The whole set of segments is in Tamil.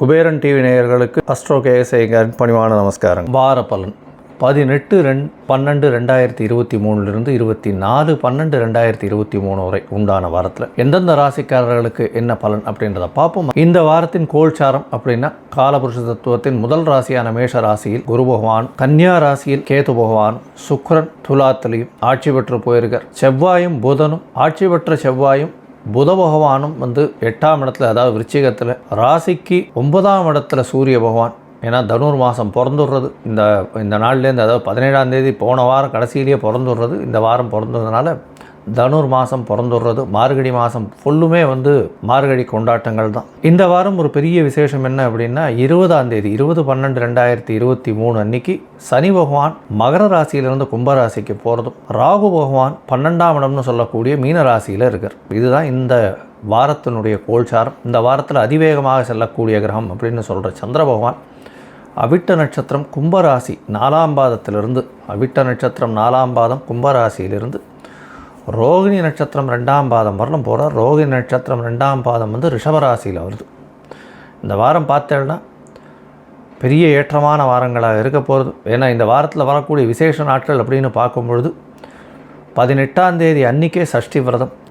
குபேரன் டிவி நேயர்களுக்கு அஸ்ட்ரோ கேஎஸ்ஐகரின் பணிவான நமஸ்காரம் வார பலன் பதினெட்டு ரெண் பன்னெண்டு ரெண்டாயிரத்தி இருபத்தி மூணுலேருந்து இருபத்தி நாலு பன்னெண்டு ரெண்டாயிரத்தி இருபத்தி மூணு வரை உண்டான வாரத்தில். எந்தெந்த ராசிக்காரர்களுக்கு என்ன பலன் அப்படின்றத பார்ப்போம். இந்த வாரத்தின் கோல்சாரம் அப்படின்னா காலபுருஷ தத்துவத்தின் முதல் ராசியான மேஷ ராசியில் குரு பகவான் கன்னியா ராசியில் கேது பகவான் சுக்ரன் துலாத்திலையும் ஆட்சி பெற்று போயிருக்கார். செவ்வாயும் புதனும் ஆட்சி பெற்ற செவ்வாயும் புத பகவானும் வந்து எட்டாம் இடத்துல அதாவது விருச்சிகத்தில் ராசிக்கு ஒன்பதாம் இடத்துல சூரிய பகவான் ஏன்னா தனுர் மாதம் பிறந்துடுறது. இந்த இந்த நாள்லேருந்து அதாவது பதினேழாம் தேதி போன வாரம் கடைசியிலேயே பிறந்துடுறது. இந்த வாரம் பிறந்ததுனால தனுர் மாதம் பிறந்துடுறது. மார்கழி மாதம் ஃபுல்லுமே வந்து மார்கழி கொண்டாட்டங்கள் தான். இந்த வாரம் ஒரு பெரிய விசேஷம் என்ன அப்படின்னா இருபதாம் தேதி இருபது பன்னெண்டு ரெண்டாயிரத்தி இருபத்தி மூணு அன்னைக்கு சனி பகவான் மகர ராசியிலிருந்து கும்பராசிக்கு போகிறதும் ராகு பகவான் பன்னெண்டாம் இடம்னு சொல்லக்கூடிய மீன ராசியில் இருக்கார். இதுதான் இந்த வாரத்தினுடைய கோல்சாரம். இந்த வாரத்தில் அதிவேகமாக செல்லக்கூடிய கிரகம் அப்படின்னு சொல்கிற சந்திர பகவான் அவிட்ட நட்சத்திரம் கும்பராசி நாலாம் பாதத்திலிருந்து அவிட்ட நட்சத்திரம் நாலாம் பாதம் கும்பராசியிலிருந்து ரோகிணி நட்சத்திரம் ரெண்டாம் பாதம் வரணும் போகிறார் ரோகிணி நட்சத்திரம் ரெண்டாம் பாதம் வந்து ரிஷபராசியில் வருது. இந்த வாரம் பார்த்தேன்னா பெரிய ஏற்றமான வாரங்களாக இருக்க போகிறது ஏன்னா இந்த வாரத்தில் வரக்கூடிய விசேஷ நாட்கள் அப்படின்னு பார்க்கும்பொழுது பதினெட்டாம் தேதி அன்னிக்கே சஷ்டி விரதம்.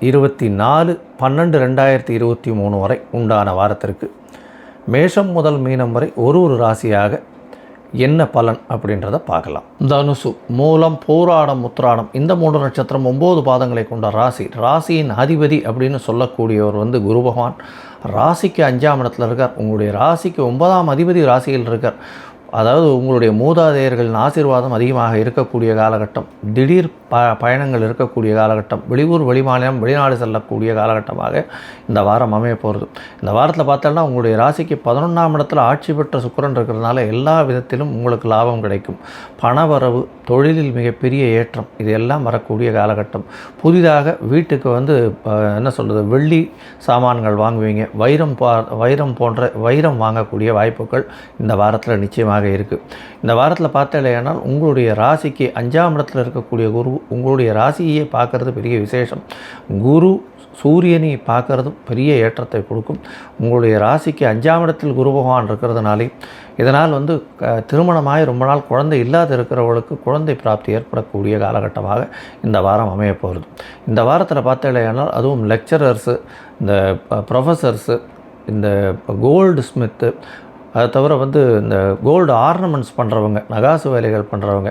இருபத்தி நாலு பன்னெண்டு ரெண்டாயிரத்தி இருபத்தி மூணு வரை உண்டான வாரத்திற்கு மேஷம் முதல் மீனம் வரை ஒரு ஒரு ராசியாக என்ன பலன் அப்படின்றத பார்க்கலாம். தனுசு மூலம் போராடம் உத்திராடம் இந்த மூன்று நட்சத்திரம் ஒம்பது பாதங்களை கொண்ட ராசி. ராசியின் அதிபதி அப்படின்னு சொல்லக்கூடியவர் வந்து குரு பகவான். ராசிக்கு அஞ்சாம் இடத்துல இருக்கார். உங்களுடைய ராசிக்கு ஒன்பதாம் அதிபதி ராசியில் இருக்கார். அதாவது உங்களுடைய மூதாதையர்களின் ஆசீர்வாதம் அதிகமாக இருக்கக்கூடிய காலகட்டம் திடீர் ப பயணங்கள் இருக்கக்கூடிய காலகட்டம் வெளியூர் வெளிமாநிலம் வெளிநாடு செல்லக்கூடிய காலகட்டமாக இந்த வாரம் அமைய போகிறது இந்த வாரத்தில் பார்த்தோன்னா உங்களுடைய ராசிக்கு பதினொன்றாம் இடத்துல ஆட்சி பெற்ற சுக்கரன் இருக்கிறதுனால எல்லா விதத்திலும் உங்களுக்கு லாபம் கிடைக்கும். பணவரவு தொழிலில் மிகப்பெரிய ஏற்றம் இது எல்லாம் வரக்கூடிய காலகட்டம். புதிதாக வீட்டுக்கு வந்து என்ன சொல்கிறது வெள்ளி சாமான்கள் வாங்குவீங்க. வைரம் பா வைரம் போன்ற வைரம் வாங்கக்கூடிய வாய்ப்புகள் இந்த வாரத்தில் நிச்சயமாக இருக்குது இந்த வாரத்தில் பார்த்தலையானால் உங்களுடைய ராசிக்கு அஞ்சாம் இடத்துல இருக்கக்கூடிய குரு உங்களுடைய ராசியை பார்க்குறது பெரிய விசேஷம். குரு சூரியனை பார்க்குறதும் பெரிய ஏற்றத்தை கொடுக்கும். உங்களுடைய ராசிக்கு அஞ்சாம் இடத்தில் குரு பகவான் இருக்கிறதுனாலே இதனால் வந்து திருமணமாகி ரொம்ப நாள் குழந்தை இல்லாத இருக்கிறவர்களுக்கு குழந்தை பிராப்தி ஏற்படக்கூடிய காலகட்டமாக இந்த வாரம் அமையப்போகிறது இந்த வாரத்தில் பார்த்தலையானால் அதுவும் லெக்சரர்ஸு இந்த ப்ரொஃபஸர்ஸு இந்த கோல்டு ஸ்மித்து அதை தவிர வந்து இந்த கோல்டு ஆர்னமெண்ட்ஸ் பண்ணுறவங்க நகாசு வேலைகள் பண்ணுறவங்க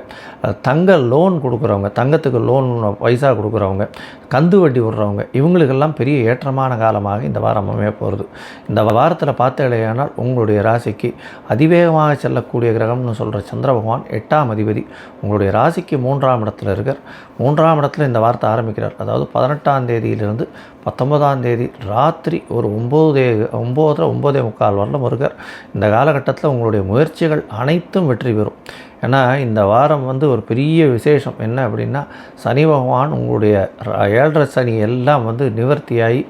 தங்க லோன் கொடுக்குறவங்க தங்கத்துக்கு லோன் பைசா கொடுக்குறவங்க கந்து வட்டி விடுறவங்க இவங்களுக்கெல்லாம் பெரிய ஏற்றமான காலமாக இந்த வாரம் அமைய போகிறது இந்த வாரத்தில் பார்த்தேலையானால் உங்களுடைய ராசிக்கு அதிவேகமாக செல்லக்கூடிய கிரகம்னு சொல்கிற சந்திர பகவான் எட்டாம் அதிபதி உங்களுடைய ராசிக்கு மூன்றாம் இடத்துல இருக்கார். மூன்றாம் இடத்துல இந்த வாரத்தை ஆரம்பிக்கிறார். அதாவது பதினெட்டாம் தேதியிலிருந்து பத்தொன்பதாம் தேதி ராத்திரி ஒரு ஒம்போதே ஒம்போதரை ஒம்போதே முக்கால் வரலும் இருக்கார். இந்த காலகட்டத்தில் உங்களுடைய முயற்சிகள் அனைத்தும் வெற்றி பெறும். ஏன்னா இந்த வாரம் வந்து ஒரு பெரிய விசேஷம். என்ன அப்படின்னா சனி பகவான் உங்களுடைய ஏழரை சனி எல்லாம் வந்து நிவர்த்தியாகி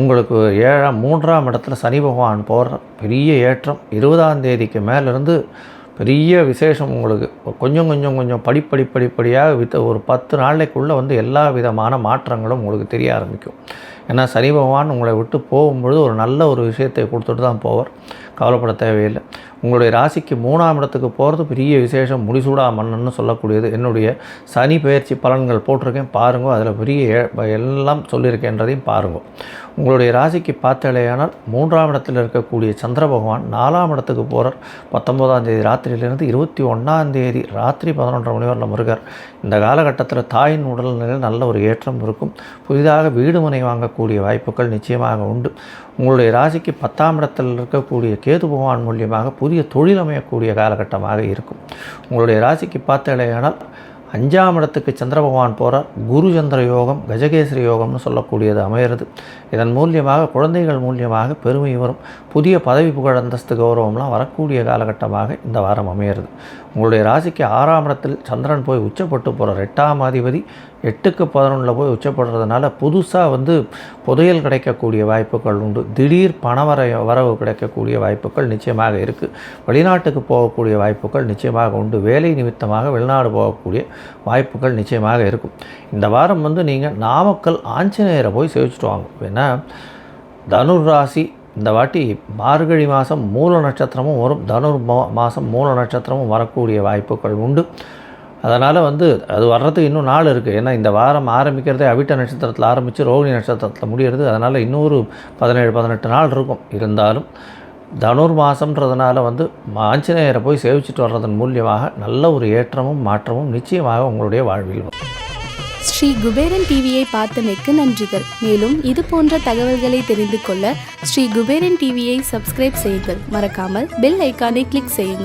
உங்களுக்கு ஏழாம் மூன்றாம் இடத்துல சனி பகவான் போகிற பெரிய ஏற்றம். இருபதாம் தேதிக்கு மேலேருந்து பெரிய விசேஷம் உங்களுக்கு. கொஞ்சம் கொஞ்சம் கொஞ்சம் படிப்படி படிப்படியாக வித்த ஒரு பத்து நாளைக்குள்ளே வந்து எல்லா விதமான மாற்றங்களும் உங்களுக்கு தெரிய ஆரம்பிக்கும். ஏன்னா சனி பகவான் உங்களை விட்டு போகும்பொழுது ஒரு நல்ல ஒரு விஷயத்தை கொடுத்துட்டு தான் போவார். கவலைப்பட தேவையில்லை. உங்களுடைய ராசிக்கு மூணாம் இடத்துக்கு போகிறது பெரிய விசேஷம் முடிசூடா மன்னன்னு சொல்லக்கூடியது. என்னுடைய சனி பயிற்சி பலன்கள் போட்டிருக்கேன் பாருங்க. அதில் பெரிய எல்லாம் சொல்லியிருக்கேன்றதையும் பாருங்க. உங்களுடைய ராசிக்கு பார்த்தாலேயானால் மூன்றாம் இடத்தில் இருக்கக்கூடிய சந்திர பகவான் நாலாம் இடத்துக்கு போகிறார் பத்தொம்போதாம் தேதி ராத்திரியிலிருந்து இருபத்தி ஒன்றாம் தேதி ராத்திரி பதினொன்றரை மணி வரல முருகர் இந்த காலகட்டத்தில் தாயின் உடல்நிலையில் நல்ல ஒரு ஏற்றம் இருக்கும். புதிதாக வீடு மனை வாங்கக்கூடிய வாய்ப்புகள் நிச்சயமாக உண்டு. உங்களுடைய ராசிக்கு பத்தாம் இடத்தில் இருக்கக்கூடிய கேது பகவான் மூலியமாக புதிய தொழில் அமையக்கூடிய காலகட்டமாக இருக்கும். உங்களுடைய ராசிக்கு பார்த்தாலேயானால் அஞ்சாம் இடத்துக்கு சந்திர பகவான் போகிறார் குரு சந்திர யோகம் கஜகேசரி யோகம்னு சொல்லக்கூடியது அமையிறது. இதன் மூலியமாக குழந்தைகள் மூலியமாக பெருமை வரும். புதிய பதவி புகழ் அந்தஸ்து கௌரவம்லாம் வரக்கூடிய காலகட்டமாக இந்த வாரம் அமையிறது. உங்களுடைய ராசிக்கு ஆறாம் இடத்தில் சந்திரன் போய் உச்சப்பட்டு போகிறார் எட்டாம் அதிபதி எட்டுக்கு பதினொன்றில் போய் உச்சப்படுறதுனால புதுசாக வந்து புதையல் கிடைக்கக்கூடிய வாய்ப்புகள் உண்டு. திடீர் பணவர வரவு கிடைக்கக்கூடிய வாய்ப்புகள் நிச்சயமாக இருக்குது வெளிநாட்டுக்கு போகக்கூடிய வாய்ப்புகள் நிச்சயமாக உண்டு. வேலை நிமித்தமாக வெளிநாடு போகக்கூடிய வாய்ப்புகள் நிச்சயமாக இருக்கும். இந்த வாரம் வந்து நீங்கள் நாமக்கல் ஆஞ்சநேயரை போய் சேவிச்சுட்டு வாங்க. ஏன்னா தனுர் ராசி இந்த வாட்டி மார்கழி மாதம் மூல நட்சத்திரமும் வரும். தனுர் மாதம் மூல நட்சத்திரமும் வரக்கூடிய வாய்ப்புகள் உண்டு. அதனால் வந்து அது வர்றதுக்கு இன்னும் நாள் இருக்குது ஏன்னா இந்த வாரம் ஆரம்பிக்கிறதே அவிட்ட நட்சத்திரத்தில் ஆரம்பித்து ரோகிணி நட்சத்திரத்தில் முடியிறது. அதனால் இன்னொரு பதினேழு பதினெட்டு நாள் இருக்கும். இருந்தாலும் தனுர் மாதம்ன்றதுனால வந்து ஆஞ்சநேயரை போய் சேவிச்சுட்டு வர்றதன் மூலியமாக நல்ல ஒரு ஏற்றமும் மாற்றமும் நிச்சயமாக உங்களுடைய வாழ்வில் வரும். ஸ்ரீ குபேரன் டிவியை பார்த்தமைக்கு நன்றிகள். மேலும் இது போன்ற தகவல்களை தெரிந்து கொள்ள ஸ்ரீ குபேரன் டிவியை சப்ஸ்கிரைப் செய்யுங்கள். மறக்காமல் பெல் ஐக்கானை கிளிக் செய்யுங்கள்.